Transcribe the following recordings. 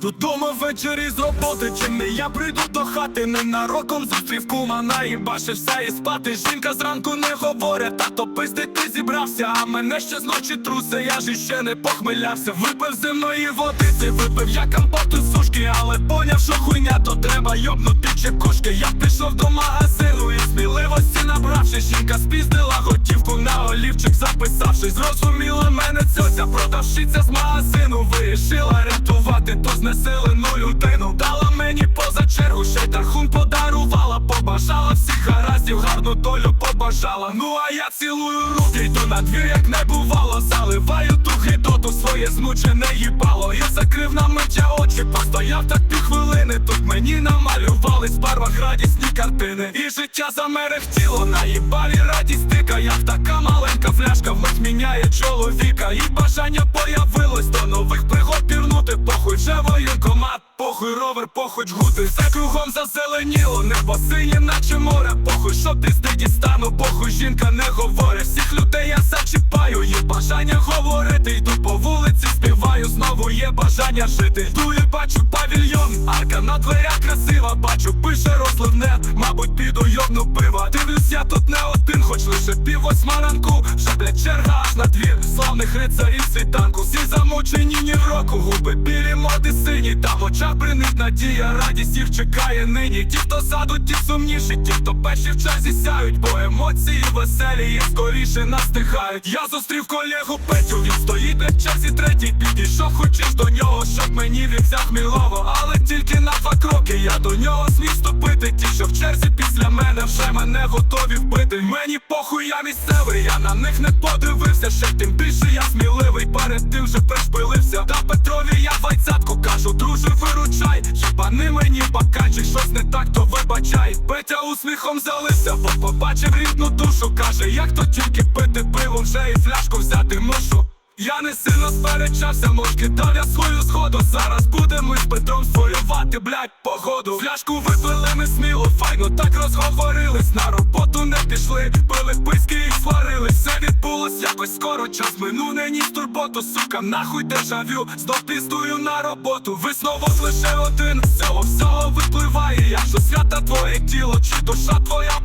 Додому ввечері з роботи, чи не я прийду до хати, ненароком зустрів кума, наїбаши все і спати. Жінка зранку не говорить, тато пиздить, ти зібрався, а мене ще зночі трусе, я ж іще не похмелявся. Випив земної водиці, випив я компоту сушки, але поняв, що хуйня, то треба йобнути чекушки. Я пішов до магазину і сміливості набравши, жінка спіздила готівку на олівчик, записавши. Зрозуміла мене цьоця, продавщиця з магазину вирішила ту людину. Дала мені поза чергу, ще й тархун подарувала, побажала всіх гараздів, гарну долю побажала. Ну а я цілую руки, йду на двір, як не бувало. Заливаю ту гидоту, своє змучене їбало. І закрив на миття очі, постояв так півхвилини. Тут мені намалювались в барвах радісні картини. І життя замерехтіло, наїбалі радість тика, як така маленька фляшка вмить міняє чоловіка. І бажання появилось похуй ровер, похуй жгути. За кругом зазеленіло, небо синє, наче море. Похуй, що ти з дістану, похуй жінка не говорить. Всіх людей я зачіпаю, є бажання говорити. Йду по вулиці, співаю, знову є бажання жити. Йду бачу павільйон, арка на дверях красива, бачу, пише розливне, мабуть, піду йобну славних рицарів світанку. Всі замучені ні року, губи білі, моди сині. Та в очах бринить надія, радість їх чекає нині. Ті, хто ззаду, ті сумніші, ті, хто перші в часі сяють, бо емоції веселі і скоріше настигають. Я зустрів колегу Петю, він стоїть на часі третій. Підійшов, хочеш до нього, щоб мені він взяв мілово. Але тільки на два кроки я до нього зміг ступити. Ті, що в черзі після мене вже мене готові. Мені похуй, я місцевий, я на них не подивився. Ще тим більше я сміливий, перед тим же пришпилився. Та Петрові я двадцятку кажу, друже, виручай. Хіба мені баканчик, щось не так, то вибачай. Петя усміхом залився, бо побачив рідну душу. Каже, як то тільки пити пиво, вже і фляжку взяти мушу. Я не сильно сперечався, мовчки дав я свою сходу. Зараз будемо з Петром своювати, блядь, погоду. Фляжку випили ми сміло, файно так розговорились. На роботу не пішли, пили писки і сварились. Все відбулось якось скоро, час минув не ніс турботу, сука, нахуй дежавю, знов піздую на роботу. Висновок лише один, з цього всього випливає. Якщо свята твоє тіло, чи душа твоя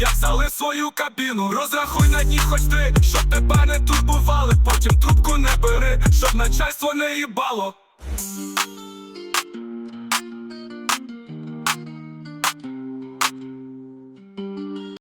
як зали свою кабіну. Розрахуй на дні хоч ти, щоб тебе не турбували. Потім трубку не бери, щоб начальство не їбало.